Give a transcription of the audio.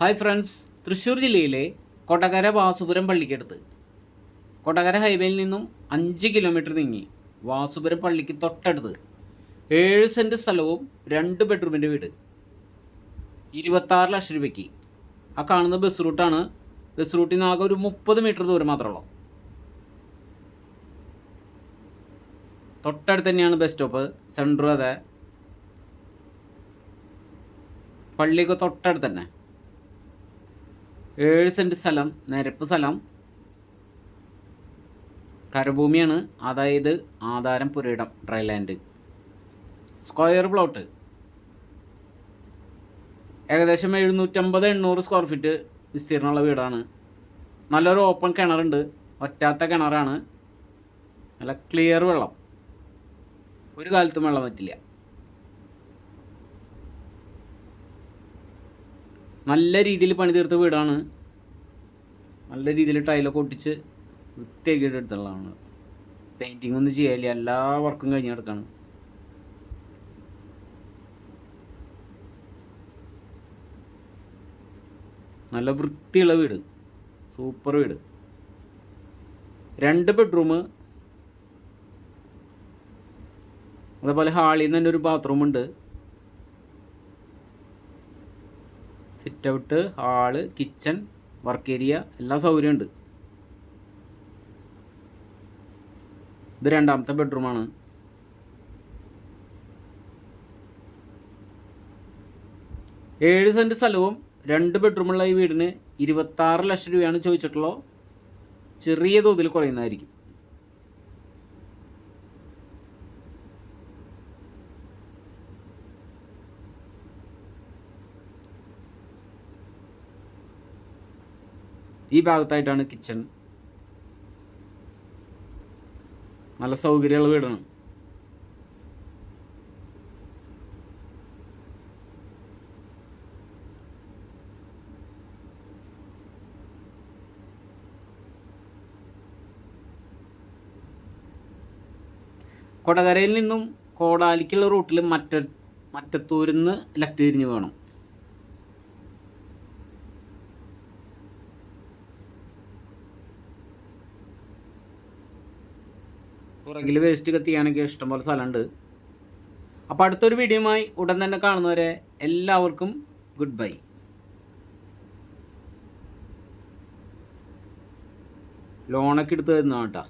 Hi friends Thrissur ജില്ലയിലെ കൊടകര വാസുപുരം പള്ളിക്കടുത്ത്. കൊടകര ഹൈവേയിൽ നിന്നും അഞ്ച് കിലോമീറ്റർ നീങ്ങി വാസുപുരം പള്ളിക്ക് തൊട്ടടുത്ത്. ഏഴ് സെന്റ് സ്ഥലവും രണ്ട് ബെഡ്റൂമിന്റെ വീട്. ഇരുപത്താറ് ലക്ഷം രൂപയ്ക്ക്. ആ കാണുന്ന ബസ് റൂട്ടാണ് ബസ് റൂട്ടിൽ നിന്ന് ആകെ ഒരു മുപ്പത് മീറ്റർ ദൂരം മാത്രമുള്ളൂ തൊട്ടടുത്ത് തന്നെയാണ് ബസ് സ്റ്റോപ്പ് സെൻട്രൽ അതെ. പള്ളിയൊക്കെ തൊട്ടടുത്ത് തന്നെ. ഏഴ് സെന്റ് സ്ഥലം നിരപ്പ് സ്ഥലം. കരഭൂമിയാണ്. അതായത് ആധാരം പുരയിടം ഡ്രൈലാൻഡ് സ്ക്വയർ പ്ലോട്ട് ഏകദേശം എഴുന്നൂറ്റമ്പത് എണ്ണൂറ് സ്ക്വയർ ഫീറ്റ് വിസ്തീർണമുള്ള വീടാണ്. നല്ലൊരു ഓപ്പൺ കിണറുണ്ട്. ഒറ്റാത്ത കിണറാണ്. നല്ല ക്ലിയർ വെള്ളം. ഒരു കാലത്തും വെള്ളം പറ്റില്ല നല്ല രീതിയിൽ പണി തീർത്ത വീടാണ്. നല്ല രീതിയിൽ ടൈലൊക്കെ ഒട്ടിച്ച് വൃത്തിയാക്കി എടുത്തുള്ളതാണ്. പെയിന്റിംഗ് ഒന്നും ചെയ്യാല്ല എല്ലാ വർക്കും കഴിഞ്ഞ് കിടക്കാണ് നല്ല വൃത്തിയുള്ള വീട്. സൂപ്പർ വീട്. രണ്ട് ബെഡ്റൂം അതേപോലെ ഹാളിൽ നിന്ന് തന്നെ ഒരു bathroom sit out hall kitchen work area എല്ലാ സൗകര്യമുണ്ട്. ഇത് രണ്ടാമത്തെ ബെഡ്റൂമാണ്. ഏഴ് സെന്റ് സ്ഥലവും രണ്ട് ബെഡ്റൂമുള്ള ഈ വീടിന് ഇരുപത്താറ് ലക്ഷം രൂപയാണ് ചോദിച്ചിട്ടുള്ളത്. ചെറിയ തോതിൽ കുറയുന്നതായിരിക്കും. ഈ ഭാഗത്തായിട്ടാണ് കിച്ചൺ നല്ല സൗകര്യമുള്ള വീടാണ്. കൊടകരയിൽ നിന്നും കോടാലിക്കുള്ള റൂട്ടിൽ മറ്റ മറ്റത്തൂരിൽ നിന്ന് ലെഫ്റ്റ് തിരിഞ്ഞ് വേണം പുറകിൽ വേസ്റ്റ് കത്തിക്കാനൊക്കെ ഇഷ്ടംപോലെ സ്ഥലമുണ്ട്. അപ്പോൾ അടുത്തൊരു വീഡിയോയുമായി ഉടൻ തന്നെ കാണുന്നവരെ എല്ലാവർക്കും ഗുഡ് ബൈ ലോണൊക്കെ എടുത്ത് തരുന്ന കേട്ടോ